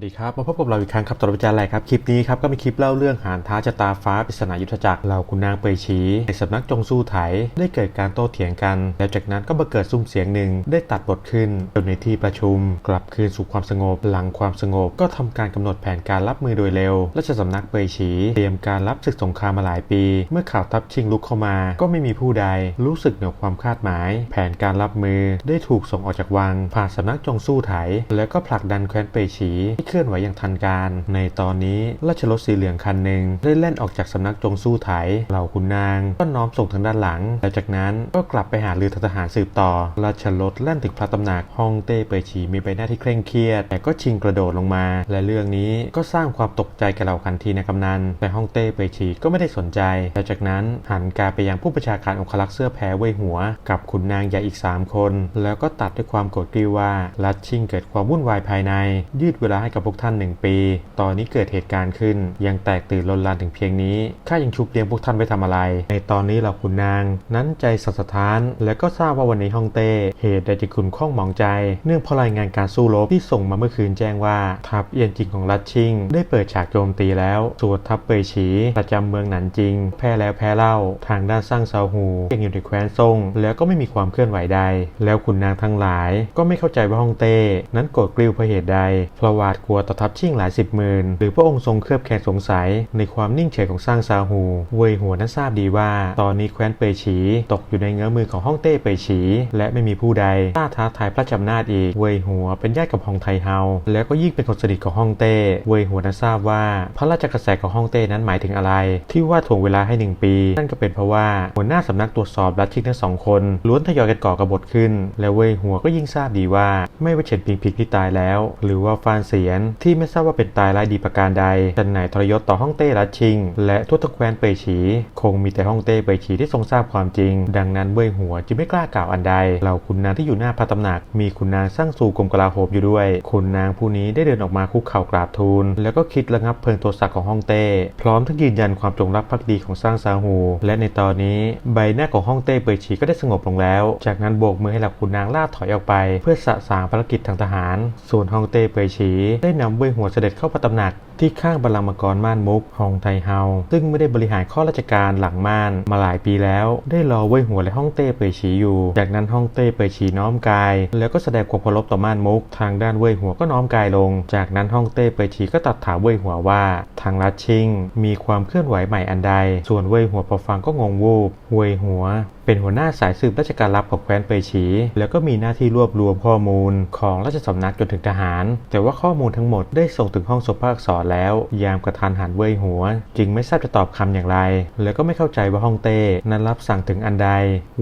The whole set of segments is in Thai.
วัสดีครับมาพบกับเราอีกครั้งครับตลอดวิจารณ์ไรครับคลิปนี้ครับก็เป็นคลิปเล่าเรื่องหานท้าชะตาฟ้าปริศนายุทธจักรเหล่าคุณนางเปยชีในสำนักจงสู้ไถได้เกิดการโต้เถียงกัน แล้วจากนั้นก็มาเกิดซุ้มเสียงหนึ่งได้ตัดบทขึ้นจนในที่ประชุม กลับคืนสู่ความสงบหลังความสงบ ก็ทำการกำหนดแผนการรับมือโดยเร็วราชสำนักเปยชีเตรียมการรับศึกสงครามมาหลายปี เมื่อข่าวทัพชิงลุกเข้ามา ก็ไม่มีผู้ใด รู้สึกเหนือความคาดหมาย แผนการรับมือได้ถูกส่งออกจากวัง ผ่านสำนักจงสู้ไถ แล้วก็ผลักดันแคว้นเปยชีเคลื่อนไหวอย่างทันการ ในตอนนี้ราชรถสีเหลืองคันหนึ่งได้แล่นออกจากสำนักจงสู้ไถเหล่าขุนนางก็น้อมส่งทางด้านหลังแล้วจากนั้นก็กลับไปหาเรือทหารสืบต่อ ราชรถแล่นถึงพระตำหนักฮองเต้เปยฉีมีใบหน้าที่เคร่งเครียด แต่ก็ชิงกระโดดลงมา และเรื่องนี้ก็สร้างความตกใจแก่เหล่าคันทีในกำนันแต่ฮองเต้เปยฉีก็ไม่ได้สนใจแล้วจากนั้นหันกาไปยังผู้ประชาการองครักษ์เสื้อแพ้เว่ยหัว กับขุนนางใหญ่อีก 3 คน แล้วก็ตัดด้วยความโกรธกริ้วว่ารัชชิงเกิดความวุ่นวายภายใน ยืดเวลาให้กับพวกท่านหนึ่งปี ตอนนี้เกิดเหตุการณ์ขึ้น ยังแตกตื่นลนลานถึงเพียงนี้ข้ายังชุบเลี้ยงพวกท่านไว้ทำอะไร ในตอนนี้เหล่าขุนนาง นั้นใจสัสถาน และก็ทราบว่าวันนี้ฮ่องเต้ เหตุใดจึงขุนข้องหมองใจ เนื่องเพราะรายงานการสู้รบที่ส่งมาเมื่อคืนแจ้งว่าทัพเอียนจิงของรัชชิง ได้เปิดฉากโจมตีแล้วส่วนทัพเปยฉีประจำเมืองหนันจิง แพ้แล้วแพ้เล่า ทางด้านสร้างเซาหูยังอยู่ในแคว้นซ่งแล้วก็ไม่มีความเคลื่อนไหวใด แล้วขุนนางทั้งหลาย ก็ไม่เข้าใจว่าฮ่องเต้ นั้นโกรธกริ้วเพราะเหตุใดเพราะหวาดกลัวต่อทัพชิงหลายสิบหมื่นหรือพระองค์ทรงเคลือบแคลงสงสัย ในความนิ่งเฉยของสร้างซาหูเวยหัวนั้นทราบดีว่า ตอนนี้แคว้นเปยฉีตกอยู่ในเงื้อมือของฮ่องเต้เปยฉี และไม่มีผู้ใดกล้าท้าทายพระจำนาจอีกเวยหัวเป็นญาติกับฮองไทเฮาแล้วก็ยิ่งเป็นคนสนิทของฮ่องเต้เวยหัวนั้นทราบว่าพระราชกระแสของฮ่องเต้นั้นหมายถึงอะไร ที่ว่าถ่วงเวลาให้หนึ่งปี นั่นก็เป็นเพราะว่าหัวหน้าสำนักตรวจสอบรัชชิงทั้งสองคนล้วนทยอยกันก่อกบฏขึ้น และเวยหัวก็ยิ่งทราบดีว่า ไม่ว่าเฉินพิงพิงที่ตายแล้ว หรือว่าฟานเสียนที่ไม่ทราบว่าเป็นตายร้ายดีประการใดจันไหนทรยศต่อฮ่องเต้รัชชิง และทั่วทั้งแคว้นเปยฉี คงมีแต่ฮ่องเต้เปยฉีที่ทรงทราบความจริง ดังนั้นเว่ยหัวจึงไม่กล้ากล่าวอันใดเหล่าขุนนางที่อยู่หน้าพระตำหนัก มีขุนนางสร้างสู่กรมกลาโหมอยู่ด้วยขุนนางผู้นี้ได้เดินออกมาคุกเข่ากราบทูล แล้วก็คิดระงับเพลิงโทสะของฮ่องเต้ พร้อมทั้งยืนยันความจงรักภักดีของสร้างซาหูและในตอนนี้ใบหน้าของฮ่องเต้เปยฉีก็ได้สงบลงแล้ว จากนั้นโบกมือให้เหล่าขุนนางล่าถอยออกไป เพื่อสะสางภารกิจทางทหาร ส่วนฮ่องเต้เปยฉีได้นำเว่ยหัวเสด็จเข้าพระตำหนัก ที่ข้างบัลลังก์มังกรม่านมุกฮองไทเฮา ซึ่งไม่ได้บริหารข้อราชการหลังม่านมาหลายปีแล้ว ได้รอเว่ยหัวและฮ่องเต้เปยฉีอยู่ จากนั้นฮ่องเต้เปยฉีน้อมกาย แล้วก็แสดงความเคารพต่อม่านมุก ทางด้านเว่ยหัวก็น้อมกายลง จากนั้นฮ่องเต้เปยฉีก็ตัดถามเว่ยหัวว่า ทางรัชชิง มีความเคลื่อนไหวใหม่อันใด ส่วนเว่ยหัวพอฟังก็งงวูบเว่ยหัวเป็นหัวหน้าสายสืบราชการลับของแคว้นเปยฉี แล้วก็มีหน้าที่รวบรวมข้อมูลของราชสำนักจนถึงทหาร แต่ว่าข้อมูลทั้งหมดได้ส่งถึงห้องศพภาคสอนแล้วยามกระทานหันเว่ยหัว จึงไม่ทราบจะตอบคำอย่างไร แล้วก็ไม่เข้าใจว่าฮ่องเต้นั้นรับสั่งถึงอันใด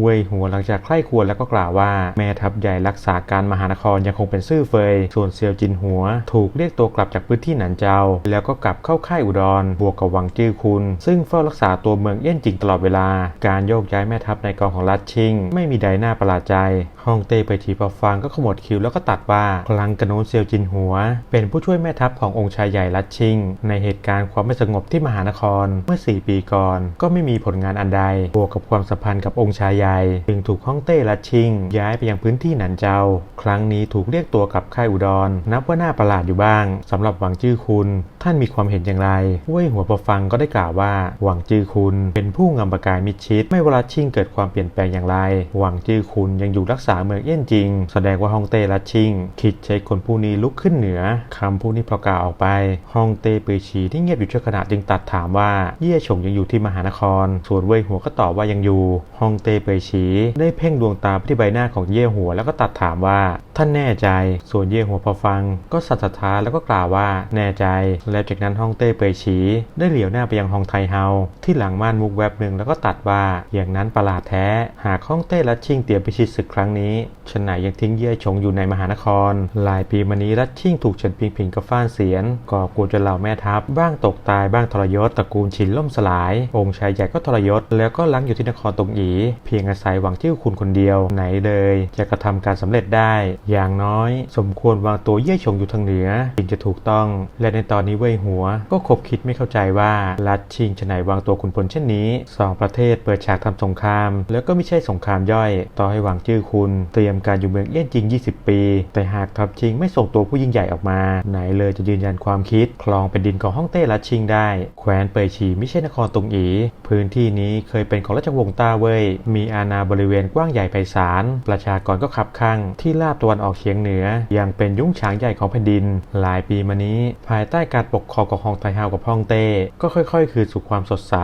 เว่ยหัวหลังจากใคร่ควญแล้วก็กล่าวว่าแม่ทัพใหญ่รักษาการมหานครยังคงเป็นซื่อเฟย ส่วนเซียวจินหัว ถูกเรียกตัวกลับจากพื้นที่หนันเจาแล้วก็กลับเข้าค่ายอุดร บวกกับวังจื้อคุณ ซึ่งเฝ้ารักษาตัวเมืองเอี้ยนจิงตลอดเวลา การโยกย้ายแม่ทัพในกองของรัชชิง ไม่มีใดหน้าประหลาดใจฮ่องเต้ไปทีพอฟังก็ขมวดคิ้วแล้วก็ตัดว่าพลังกระโนนเซียวจินหัว เป็นผู้ช่วยแม่ทัพขององค์ชายใหญ่รัชชิง ในเหตุการณ์ความไม่สงบที่มหานครเมื่อ 4 ปีก่อน ก็ไม่มีผลงานอันใด บวกกับความสัมพันธ์กับองค์ชายใหญ่จึงถูกฮ่องเต้รัชชิง ย้ายไปยังพื้นที่หนันเจาครั้งนี้ถูกเรียกตัวกลับค่ายอุดร นับว่าน่าประหลาดอยู่บ้างสำหรับหวังจื้อคุณ ท่านมีความเห็นอย่างไรเว่ยหัวพอฟังก็ได้กล่าวว่า หวังจื้อคุณเป็นผู้งามประกายมิดชิด ไม่ว่ารัชชิงเกิดความเปลี่ยนแปลงอย่างไร หวังจื้อคุณยังอยู่รักษาเมืองเอี้ยนจริง แสดงว่าฮ่องเต้รัชชิง คิดใช้คนผู้นี้ลุกขึ้นเหนือคำผู้นี้พอกล่าวออกไปฮองเต้เปยฉีที่เงียบอยู่ชั่วขณะจึงตัดถามว่าเย่ฉงยังอยู่ที่มหานคร ส่วนเว่ยหัวก็ตอบว่ายังอยู่ฮองเต้เปยฉีได้เพ่งดวงตาไปที่ใบหน้าของเย่หัวแล้วก็ตัดถามว่าท่านแน่ใจ ส่วนเย่หัวพอฟัง ก็สัตย์ท้าแล้วก็กล่าวว่าแน่ใจ แล้วจากนั้นฮองเต้เปยฉีได้เหลียวหน้าไปยังฮองไทเฮาที่หลังม่านมุกแวบหนึ่งแล้วก็ตัดว่าอย่างนั้นประหลาดแท้ หากฮ่องเต้รัชชิงเตรียมพิชิตศึกครั้งนี้ชนไหนยังทิ้งเย่ฉงอยู่ในมหานคร หลายปีมานี้รัชชิงถูกเฉินพิงพิงกับฟ้านเสียนก่อกวนจนเหล่าแม่ทัพบ้างตกตายบ้างทรยศตระกูลชินล่มสลาย องค์ชายใหญ่ก็ทรยศ แล้วก็ลังอยู่ที่นครตงอี เพียงอาศัยหวังชื่อคุณคนเดียวไหนเลย จะกระทำการสำเร็จได้ อย่างน้อย สมควรวางตัวเย่ยชงอยู่ทางเหนือจึงจะถูกต้อง และในตอนนี้เว่ยหัว ก็คบคิดไม่เข้าใจว่ารัฐชิงจะไหนวางตัวขุนพลเช่นนี้สองประเทศเปิดฉากทำสงคราม แล้วก็ไม่ใช่สงครามย่อย ต่อให้หวังชื่อคุณ เตรียมการอยู่เมืองเอี้ยนจริง 20 ปี แต่หากทัพชิงไม่ส่งตัวผู้ยิ่งใหญ่ออกมา ไหนเลยจะยืนยันความคิดคลองเป็นดินของฮ่องเต้ลัดชิงได้ แคว้นเปยฉีไม่ใช่นครตุงอี พื้นที่นี้เคยเป็นของราชวงศ์ต้าเว่ยมีอาณาบริเวณกว้างใหญ่ไพศาลประชากรก็ขับข้างที่ลาบตะวันออกเฉียงเหนือ ยังเป็นยุ้งฉางใหญ่ของแผ่นดิน หลายปีมานี้ ภายใต้การปกครองของฮองไทฮาวกับฮ่องเต้ก็ค่อย ๆ คืนสู่ความสดใส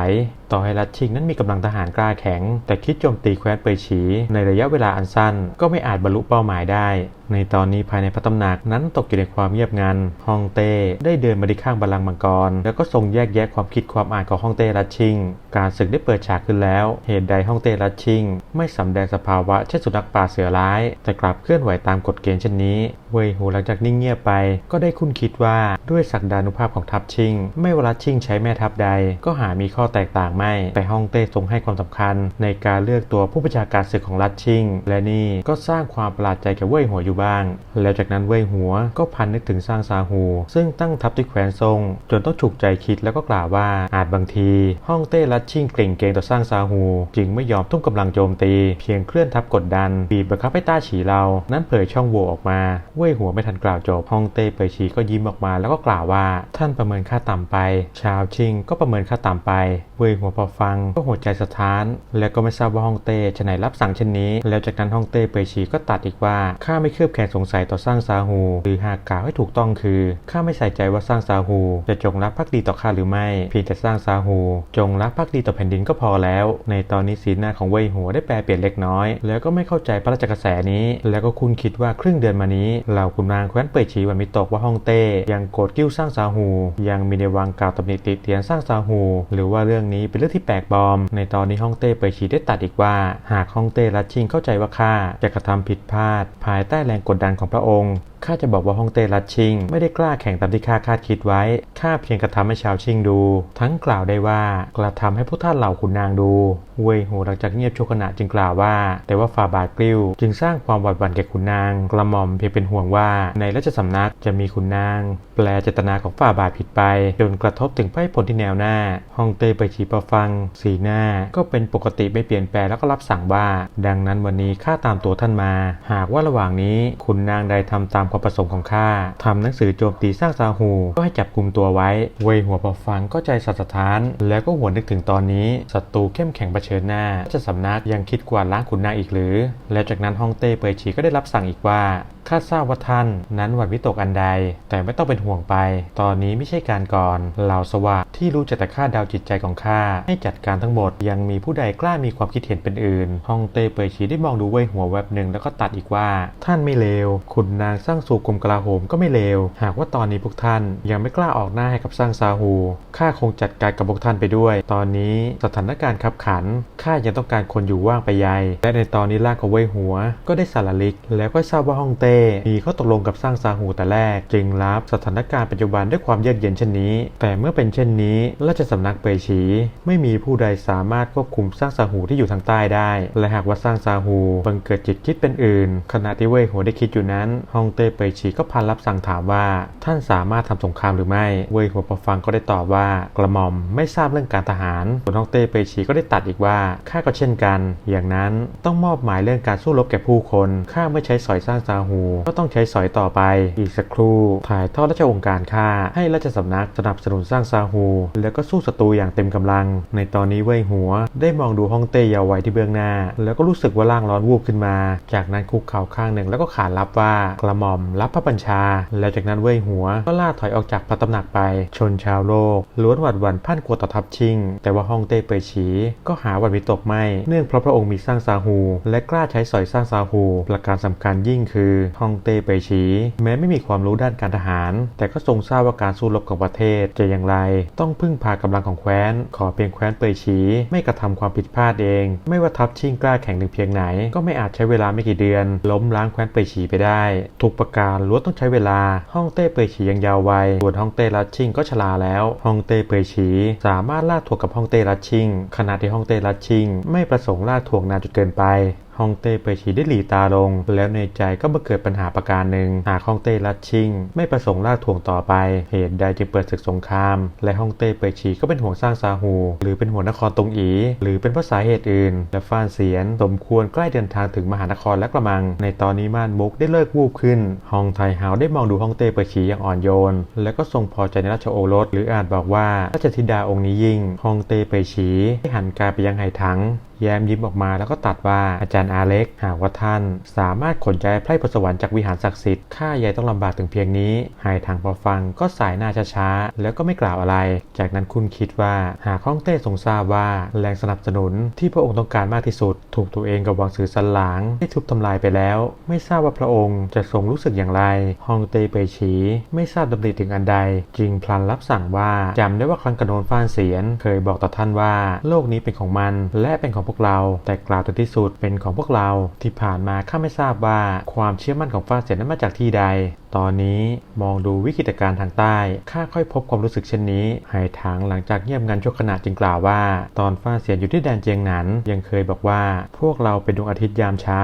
ต่อให้รัฐชิงนั้นมีกำลังทหารกล้าแข็ง แต่คิดโจมตีแคว้นเปยฉี ในระยะเวลาอันสั้น ก็ไม่อาจบรรลุเป้าหมายได้ ในตอนนี้ภายในพระตำหนักนั้นตกอยู่ในความเงียบงันฮ่องเต้ได้เดินมาที่ข้างบัลลังก์มังกร แล้วก็ทรงแยกแยะความคิดความอ่านของฮ่องเต้รัชชิง การศึกได้เปิดฉากขึ้นแล้ว เหตุใดฮ่องเต้รัชชิง ไม่สำแดงสภาวะเช่นสุนัขป่าเสือร้าย แต่กลับเคลื่อนไหวตามกฎเกณฑ์เช่นนี้ เว่ยหูหลังจากนิ่งเงียบไป ก็ได้คุ้นคิดว่าด้วยศักดานุภาพของทัพชิง ไม่ว่ารัชชิงใช้แม่ทัพใด ก็หามีข้อแตกต่างไม่ แต่ฮ่องเต้ทรงให้ความสำคัญ ในการเลือกตัวผู้บัญชาการศึกของรัชชิง และนี่ก็สร้างความประหลาดใจแก่เว่ยหัวอยู่บ้าง แล้วจากนั้นเว่ยหัวก็พันนึกถึงสร้างซาฮูซึ่งตั้งทัพที่แคว้นซงจนต้องฉุกใจคิดแล้วก็กล่าวว่าอาจบางทีฮ่องเต้รัชชิงเกรงเกรงต่อสร้างซาฮูจึงไม่ยอมทุ่มกำลังโจมตี เพียงเคลื่อนทัพกดดันบีบบังคับให้ต้าฉีเรา นั้นเผยช่องโหว่ออกมาเวยหัวไม่ทันกล่าวจบฮ่องเต้เปยฉีก็ยิ้มออกมาแล้วก็กล่าวว่าท่านประเมินค่าต่ำไป ชาวชิงก็ประเมินค่าต่ำไป เว่ยหัวพอฟังก็หัวใจสะท้าน แล้วก็ไม่ทราบว่าฮ่องเต้จะไหนรับสั่งเช่นนี้ แล้วจากนั้นฮ่องเต้เปยฉีก็ตัดอีกว่าข้าไม่เคลือบแคลงสงสัยต่อสร้างซาฮูหรือหากกล่าวให้ถูกต้องคือข้าไม่ใส่ใจว่าสร้างซาฮูจะจงรักภักดีต่อข้าหรือไม่เพียงแต่สร้างซาฮูจงรักภักดีต่อแผ่นดินก็พอแล้ว ในตอนนี้สีหน้าของเว่ยหัวได้แปลเปลี่ยนเล็กน้อย แล้วก็ไม่เข้าใจพระราชกระแสนี้ แล้วก็คุณคิดว่าครึ่งเดือนมานี้เหล่าขุนนางแคว้นเปยฉีวันมิตกว่าฮ่องเต้ยังโกรธกิ้วสร้างซาฮูยังมีในวังกล่าวตำหนิติเตียนสร้างซาฮูหรือว่าเรื่องนี้เป็นเรื่องที่แปลกบอม ในตอนนี้ฮ่องเต้เปยฉีได้ตัดอีกว่า หากฮ่องเต้รัดชิงเข้าใจว่าข้าจะกระทำผิดพลาด ภายใต้แรงกดดันของพระองค์ ข้าจะบอกว่าฮ่องเต้รัดชิง ไม่ได้กล้าแข่งตามที่ข้าคาดคิดไว้ข้าเพียงกระทำให้ชาวชิงดู ทั้งกล่าวได้ว่ากระทำให้พวกท่านเหล่าขุนนางดูเว่ยโหหลังจากเงียบชั่วขณะจึงกล่าวว่า แต่ว่าฝ่าบาทกลิ้ว จึงสร้างความหวาดหวั่นแก่ขุนนาง กระหม่อมเพียงเป็นห่วงว่า ในราชสำนักจะมีขุนนาง แปลเจตนาของฝ่าบาทผิดไป จนกระทบถึงไพร่พลที่แนวหน้าฮ่องเต้ไปฉีประฟัง สีหน้า ก็เป็นปกติไม่เปลี่ยนแปลงแล้วก็รับสั่งว่า ดังนั้นวันนี้ข้าตามตัวท่านมา หากว่าระหว่างนี้ขุนนางใดทำตามความประสงค์ของข้าทำหนังสือโจมตีสร้างซาฮู ก็ให้จับกลุ่มตัวไว้ เวยหัวพอฟังก็ใจสัตสถาน แล้วก็หวนนึกถึงตอนนี้ศัตรูเข้มแข็งเผชิญหน้า จะสำนักยังคิดกว่าล้างขุนนางอีกหรือ แล้วจากนั้นฮ่องเต้เปยฉีก็ได้รับสั่งอีกว่า ข้าทราบว่าท่านนั้นหวั่นวิตกอันใด แต่ไม่ต้องเป็นห่วงไป ตอนนี้ไม่ใช่การก่อนเหล่าสวะที่รู้จักแต่ข้าดาวจิตใจของข้าให้จัดการทั้งหมด ยังมีผู้ใดกล้ามีความคิดเห็นเป็นอื่นฮ่องเต้เปยฉีได้มองดูเว่ยหัวแวบหนึ่งแล้วก็ตัดอีกว่า ท่านไม่เลวขุนนางสร้างสู่กรมกลาโหมก็ไม่เลวหากว่าตอนนี้พวกท่านยังไม่กล้าออกหน้าให้กับสร้างซาฮูข้าคงจัดการกับพวกท่านไปด้วย ตอนนี้สถานการณ์ขับขันข้ายังต้องการคนอยู่ว่างไปใยและในตอนนี้ร่างของเว่ยหัว ก็ได้สารลิกแล้วก็ทราบว่าฮ่องเต้มีข้อตกลงกับสร้างซาฮูแต่แรก จึงรับสถานการณ์ปัจจุบันด้วยความเยือกเย็นเช่นนี้ แต่เมื่อเป็นเช่นนี้ ราชสำนักเปยฉีไม่มีผู้ใดสามารถควบคุมสร้างซาฮูที่อยู่ทางใต้ได้ และหากว่าสร้างซาฮูบังเกิดจิตคิดเป็นอื่น ขณะที่เว่ยหัวได้คิดอยู่นั้นฮองเต้เปยฉีก็พันรับสั่งถามว่าท่านสามารถทำสงครามหรือไม่ เว่ยหัวพอฟังก็ได้ตอบว่ากระหม่อมไม่ทราบเรื่องการทหารส่วนฮองเต้เปยฉีก็ได้ตัดอีกว่าข้าก็เช่นกัน อย่างนั้นต้องมอบหมายเรื่องการสู้รบแก่ผู้คนข้าไม่ใช้สอยสร้างซาฮูก็ต้องใช้สอยต่อไป อีกสักครู่ถ่ายทอดราชองค์การข้าให้ราชสำนักสนับสนุนสร้างซาฮู แล้วก็สู้ศัตรูอย่างเต็มกำลัง ในตอนนี้เว่ยหัว ได้มองดูฮ่องเต้เยาว์วัยที่เบื้องหน้า แล้วก็รู้สึกว่าร่างร้อนวูบขึ้นมา จากนั้นคุกเข่าข้างหนึ่งแล้วก็ขานรับว่ากระหม่อมรับพระบัญชา แล้วจากนั้นเว่ยหัว ก็ล่าถอยออกจากพระตำหนักไป ชนชาวโลกล้วนหวาดหวั่นพันกลัวต่อทัพชิง แต่ว่าฮ่องเต้เปยฉีก็หาวันวิตกไม่ เนื่องเพราะพระองค์มีสร้างซาฮู และกล้าใช้สอยสร้างซาฮู ประการสำคัญยิ่งคือฮ่องเต้เปยฉีแม้ไม่มีความรู้ด้านการทหาร แต่ก็ทรงทราบว่าการสู้รบของประเทศจะอย่างไร ต้องพึ่งพากำลังของแคว้น ขอเพียงแคว้นเปยฉีไม่กระทำความผิดพลาดเอง ไม่ว่าทัพชิงกล้าแข่งถึงเพียงไหน ก็ไม่อาจใช้เวลาไม่กี่เดือน ล้มล้างแคว้นเปยฉีไปได้ ทุกประการล้วนต้องใช้เวลาฮ่องเต้เปยฉียังยาววัยส่วนฮ่องเต้รัดชิงก็ชราแล้วฮ่องเต้เปยฉีสามารถล่าถ่วงกับฮ่องเต้รัดชิงขณะที่ฮ่องเต้รัดชิง ไม่ประสงค์ล่าถ่วงนานจนเกินไป ฮองเต้เปยฉีได้หลีตาลง แล้วในใจก็มาเกิดปัญหาประการหนึ่ง หากฮองเต้รัดชิง ไม่ประสงค์ล่าถ่วงต่อไป เหตุใดจึงเปิดศึกสงคราม และฮองเต้เปยฉีก็เป็นห่วงสร้างซาฮู หรือเป็นห่วงนครตงอี หรือเป็นเพราะสาเหตุอื่น และฟ้านเสียน สมควรใกล้เดินทางถึงมหานครและกระมัง ในตอนนี้ม่านมุกได้เลิกวูบขึ้น ฮองไทเฮาได้มองดูฮองเต้เปยฉีอย่างอ่อนโยน และก็ทรงพอใจในราชโอรส หรืออาจบอกว่าราชธิดาองค์นี้ยิ่ง ฮองเต้เปยฉีได้หันกายไปยังไหถังแย้มยิ้มออกมาแล้วก็ตัดว่าอาจารย์อาเล็ก หากว่าท่าน สามารถขนย้ายไพร่พลสวรรค์จากวิหารศักดิ์สิทธิ์ข้ายายต้องลำบากถึงเพียงนี้หายทางพอฟังก็สายหน้าช้าๆ แล้วก็ไม่กล่าวอะไร จากนั้นคุณคิดว่าหากฮ่องเต้ทรงทราบว่าแรงสนับสนุนที่พระองค์ต้องการมากที่สุด ถูกตัวเองกับวังสือสันหลางได้ทุบทำลายไปแล้ว ไม่ทราบว่าพระองค์จะทรงรู้สึกอย่างไรฮองเต้เปฉีไม่ทราบดำริถึงอันใด จึงพลันรับสั่งว่าจำได้ว่าครั้งกระโนนฟ้านเสียน เคยบอกต่อท่านว่า โลกนี้เป็นของมันและเป็นของพวกเรา แต่กล่าวถึงที่สุดเป็นของพวกเราที่ผ่านมาข้าไม่ทราบว่าความเชื่อมั่นของฟ้าเสียนนั้นมาจากที่ใด ตอนนี้มองดูวิกฤตการณ์ทางใต้ข้าค่อยพบความรู้สึกเช่นนี้หายถางหลังจากเงียบงันชั่วขณะจึงกล่าวว่า ตอนฟ้าเสียนอยู่ที่แดนเจียงหนันยังเคยบอกว่าพวกเราเป็นดวงอาทิตย์ยามเช้า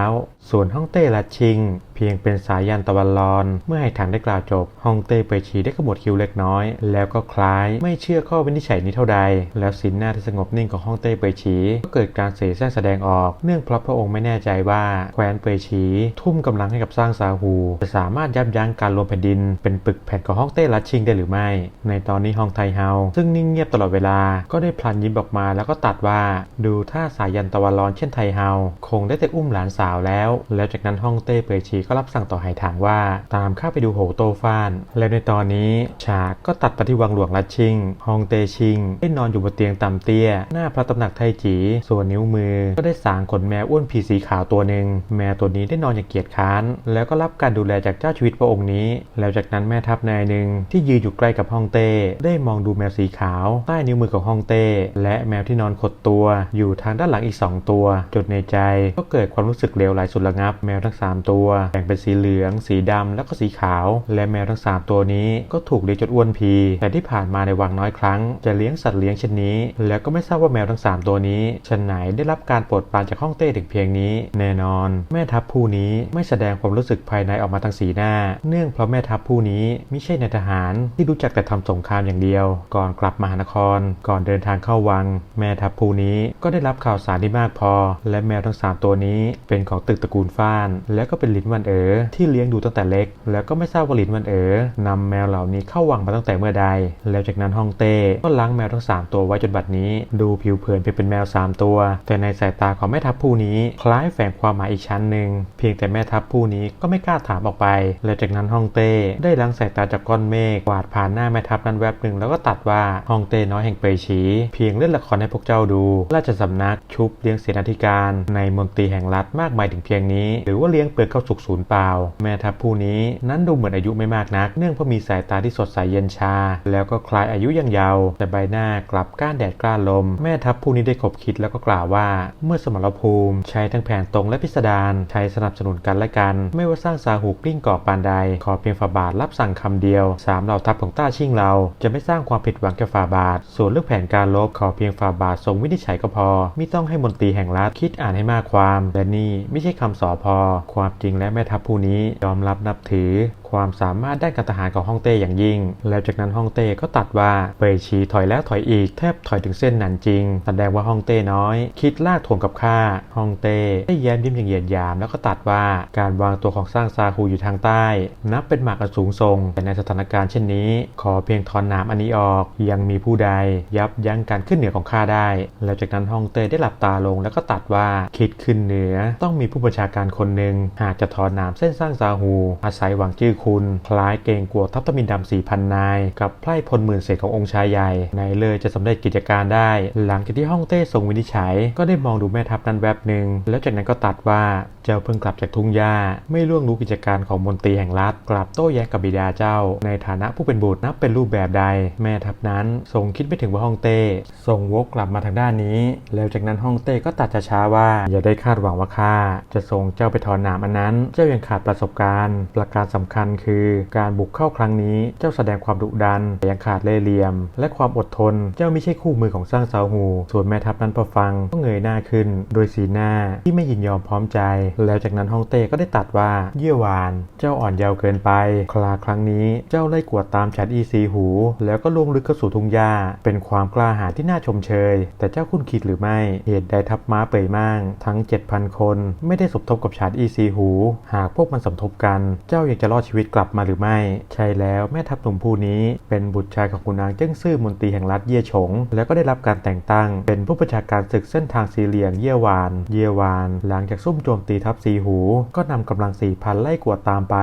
ส่วนฮ่องเต้และชิง เพียงเป็นสายยันตะวันรอน เมื่อไห้ถางได้กล่าวจบฮ่องเต้เปยชีได้ขมวดคิ้วเล็กน้อย แล้วก็คล้ายไม่เชื่อข้อวินิจฉัยนี้เท่าใด แล้วสีหน้าที่สงบนิ่งของฮ่องเต้เปยชีก็เกิดการเสแสร้งแสดงออก เนื่องเพราะพระองค์ไม่แน่ใจว่าแคว้นเปยชีทุ่มกำลังให้กับสร้างซาฮูจะสามารถยับยั้งการรวมแผ่นดิน เป็นปึกแผ่นของฮ่องเต้รัดชิงได้หรือไม่ ในตอนนี้ฮ่องไทเฮาซึ่งนิ่งเงียบตลอดเวลาก็ได้พลันยิ้มออกมาแล้วก็ตัดว่า ดูท่าสายยันตะวันร้อนเช่นไทเฮาคงได้แต่อุ้มหลานสาวแล้วแล้วจากนั้นฮ่องเต้เปยชีก็รับสั่งต่อไหถางว่า ตามข้าไปดูโหโตฟาน แล้วในตอนนี้ฉากก็ตัดไปที่วังหลวงรัดชิงฮ่องเต้ชิงได้นอนอยู่บนเตียงต่ำเตี้ย หน้าพระตำหนักไทจีส่วนนิ้วมือ ก็ได้สางขนแมวอ้วนผีสีขาวตัวหนึ่งแมวตัวนี้ได้นอนอย่างเกียจค้าน แล้วก็รับการดูแลจากเจ้าชีวิตพระองค์นี้ แล้วจากนั้นแม่ทัพนายหนึ่งที่ยืนอยู่ใกล้กับฮ่องเต้ได้มองดูแมวสีขาว ใต้นิ้วมือของฮ่องเต้ และแมวที่นอนขดตัว อยู่ทางด้านหลังอีก 2 ตัว จดในใจก็เกิดความรู้สึกเลวไหลสุดระงับแมวทั้ง 3 ตัว แบ่งเป็นสีเหลือง สีดำแล้วก็สีขาว และแมวทั้ง 3 ตัวนี้ก็ถูกเลี้ยงจนอ้วนพี แต่ที่ผ่านมาในวังน้อยครั้ง จะเลี้ยงสัตว์เลี้ยงเช่นนี้ แล้วก็ไม่ทราบว่าแมวทั้ง 3 ตัวนี้ชนไหนได้รับการปรดปรานจากฮ่องเต้ถึงเพียงนี้ แน่นอน แม่ทัพผู้นี้ไม่แสดงความรู้สึกภายในออกมาทางสีหน้า เนื่องเพราะแม่ทัพผู้นี้ไม่ใช่ในายทหารที่รู้จักแต่ทำสงครามอย่างเดียว ก่อนกลับมหานคร ก่อนเดินทางเข้าวัง แม่ทัพผู้นี้ก็ได้รับข่าวสารที่มากพอ และแมวทั้ง 3 ตัวนี้เป็นของตึกตระกูลฟ้าน และก็เป็นลินวันเอ๋อที่เลี้ยงดูตั้งแต่เล็ก แล้วก็ไม่ทราบว่าลินวันเอ๋อนำแมวเหล่านี้เข้าวังมาตั้งแต่เมื่อใด แล้วจากนั้นฮองเต้ก็ล้างแมวทั้ง 3 ตัวไว้จนบัดนี้ ดูผิวเผินเพียงเป็นแมว 3 ตัว แต่ในสายตาของแม่ทัพผู้นี้ คล้ายแฝงความหมายอีกชั้นหนึ่งเพียงแต่แม่ทัพผู้นี้ก็ไม่กล้าถามออกไป แล้วจากนั้นฮองเต้ได้ล้างสายตาจากก้อนเมฆกวาดผ่านหน้าแม่ทัพนั้นแวบหนึ่งแล้วก็ตัดว่าฮองเต้น้อยแห่งเปยชีเพียงเล่นละครให้พวกเจ้าดู ราชสำนักชุบเลี้ยงเสนาธิการ ในมนตรีแห่งรัฐมากมายถึงเพียงนี้ หรือว่าเลี้ยงเปลือกข้าวสุกศูนย์เปล่า แม่ทัพผู้นี้นั้นดูเหมือนอายุไม่มากนัก เนื่องเพราะมีสายตาที่สดใสเย็นชา แล้วก็คล้ายอายุยังเยาว์แต่ใบหน้ากลับก้านแดดกล้าลม แม่ทัพผู้นี้ได้ขบคิดแล้วก็กล่าวว่า เมื่อสมรภูมิ ใช้ทั้งแผนตรงและพิสดารใช้สนับสนุนกันและกัน ไม่ว่าสร้างสาหูกลิ้งก่อปานใด ขอเพียงฝ่าบาทรับสั่งคำเดียวสามเหล่าทัพของต้าชิงเรา จะไม่สร้างความผิดหวังแก่ฝ่าบาท ส่วนเรื่องแผนการลบขอเพียงฝ่าบาททรงวินิจฉัยก็พอ ไม่ต้องให้มนตรีแห่งรัฐคิดอ่านให้มากความและนี่ไม่ใช่คำสอพอ ความจริงและแม่ทัพผู้นี้ยอมรับนับถือ ความสามารถด้านการทหารของฮ่องเต้อย่างยิ่ง แล้วจากนั้นฮ่องเต้ก็ตัดว่าเปยชีถอยแล้วถอยอีกแทบถอยถึงเส้นหนันจริง แสดงว่าฮ่องเต้น้อย คิดลากถ่วงกับข้าฮ่องเต้ได้แย้มยิ้มอย่างเหยียดยาม แล้วก็ตัดว่าการวางตัวของสร้างซาฮูอยู่ทางใต้ นับเป็นหมากอันสูงทรงแต่ในสถานการณ์เช่นนี้ ขอเพียงถอนน้ำอันนี้ออก ยังมีผู้ใด ยับยั้งการขึ้นเหนือของข้าได้ แล้วจากนั้นฮ่องเต้ได้หลับตาลงแล้วก็ตัดว่าคิดขึ้นเหนือต้องมีผู้บัญชาการคนหนึ่งหากจะถอนน้ำเส้นสร้างซาฮูอาศัยหวังจื้อคุณคล้ายเกรงกลัวทัพตมินดำสี่พันนาย กับไพร่พลหมื่นเศษขององค์ชายใหญ่ในเลยจะสำเร็จกิจการได้ หลังจากที่ฮ่องเต้ทรงวินิจฉัย ก็ได้มองดูแม่ทัพนั้นแวบหนึ่งแล้วจากนั้นก็ตัดว่าเจ้าเพิ่งกลับจากทุ่งหญ้า ไม่ล่วงรู้กิจการของมนตรีแห่งรัฐ กลับโต้แย้งกับบิดาเจ้า ในฐานะผู้เป็นบุตรนับเป็นรูปแบบใด แม่ทัพนั้นทรงคิดไม่ถึงว่าฮ่องเต้ทรงวกกลับมาทางด้านนี้ แล้วจากนั้นฮ่องเต้ก็ตัดช้าๆว่า อย่าได้คาดหวังว่าข้าจะส่งเจ้าไปถอนหนามอันนั้น เจ้ายังขาดประสบการณ์ ประการสำคัญคือการบุกเข้าครั้งนี้เจ้าแสดงความดุดันแต่ยังขาดเล่ห์เหลี่ยม และความอดทน เจ้าไม่ใช่คู่มือของสร้างเซาหูส่วนแม่ทัพนั้นพอฟังก็เงยหน้าขึ้น โดยสีหน้าที่ไม่ยินยอมพร้อมใจ แล้วจากนั้นฮ่องเต้ก็ได้ตัดว่าเยี่ยวานเจ้าอ่อนเยาว์เกินไป คลาครั้งนี้เจ้าไล่กวดตามฉันอีซีหู แล้วก็ล่วงลึกเข้าสู่ทุ่งหญ้า เป็นความกล้าหาญที่น่าชมเชย แต่เจ้าคุ้นคิดหรือไม่ เหตุใดทัพม้าเป่ยม่งทั้ง 7,000 คน ไม่ได้สมทบกับฉันอีซีหู หากพวกมันสมทบกัน เจ้ายังจะรอดชีวิตกลับมาหรือไม่ ใช่แล้วแม่ทัพหนุ่มผู้นี้ เป็นบุตรชายของคุณนางเจิ้งซื่อมนตรีแห่งรัฐเย่ฉง แล้วก็ได้รับการแต่งตั้ง เป็นผู้ประชาการศึกเส้นทางสีเหลียงเย่หวาน เย่หวาน หลังจากซุ่มโจมตีทัพสีหู ก็นำกำลังสี่พันไล่กวดตามไป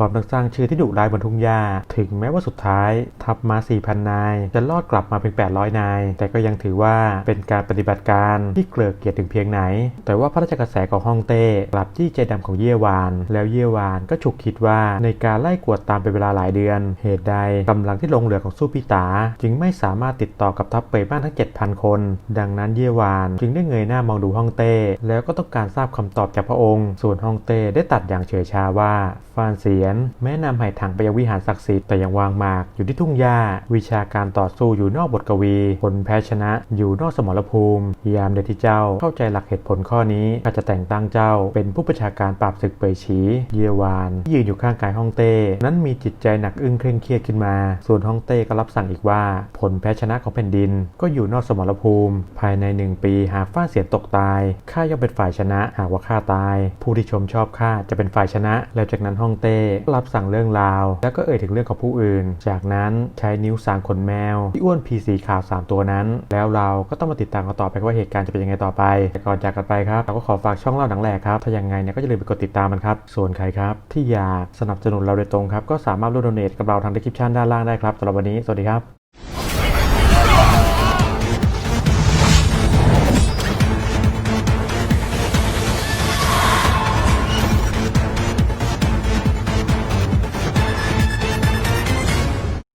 ร้อมทั้งสร้างชื่อที่ดุร้ายบนทุ่งหญ้า ถึงแม้ว่าสุดท้ายทัพมา 4,000 นาย จะรอดกลับมาเป็น 800 นาย แต่ก็ยังถือว่าเป็นการปฏิบัติการที่เกลือเกียรติถึงเพียงไหน แต่ว่าพระราชกระแสของฮ่องเต้กลับที่ใจดำของเย่หวาน แล้วเย่หวานก็ฉุกคิดว่าในการไล่กวดตามเป็นเวลาหลายเดือน เหตุใดกำลังที่ลงเหลือของสู้พิตา จึงไม่สามารถติดต่อกับทัพเป่ยบ้านทั้ง 7,000 คน ดังนั้นเย่หวานจึงได้เงยหน้ามองดูฮ่องเต้ แล้วก็ต้องการทราบคำตอบจากพระองค์ ส่วนฮ่องเต้ได้ตัดอย่างเฉยชาว่าฟานเสียน แม้นำไหถังไปยังวิหารศักดิ์สิทธิ์แต่ยังวางหมากอยู่ที่ทุ่งหญ้า วิชาการต่อสู้อยู่นอกบทกวี ผลแพ้ชนะอยู่นอกสมรภูมิ ยามใดที่เจ้าเข้าใจหลักเหตุผลข้อนี้ก็จะแต่งตั้งเจ้า เป็นผู้ประชาการปราบศึกเปยฉีเยวานที่ยืนอยู่ข้างกายฮ่องเต้ นั้นมีจิตใจหนักอึ้งเคร่งเครียดขึ้นมา ส่วนฮ่องเต้ก็รับสั่งอีกว่า ผลแพ้ชนะของแผ่นดิน ก็อยู่นอกสมรภูมิ ภายในหนึ่งปีหากฟ้าเสียตกตายข้าย่อมเป็นฝ่ายชนะ หากว่าข้าตาย ผู้ที่ชมชอบข้าจะเป็นฝ่ายชนะ แล้วจากนั้นฮ่องเต้รับสั่งเรื่องราว แล้วก็เอ่ยถึงเรื่องของผู้อื่น จากนั้นใช้นิ้วสางขนแมวที่อ้วนพีสีขาว 3 ตัวนั้น แล้วเราก็ต้องมาติดตามกันต่อไปว่าเหตุการณ์จะเป็นยังไงต่อไปแต่ก่อนจากกันไปครับเราก็ขอฝากช่องเล่าหนังแหลกครับถ้ายังไงเนี่ยก็อย่าลืมไปกดติดตามมันครับส่วนใครครับที่อยากสนับสนุนเราโดยตรงครับก็สามารถร่วมโดเนทกับเราทางดีคริปชันด้านล่างได้ครับสำหรับวันนี้สวัสดีครับ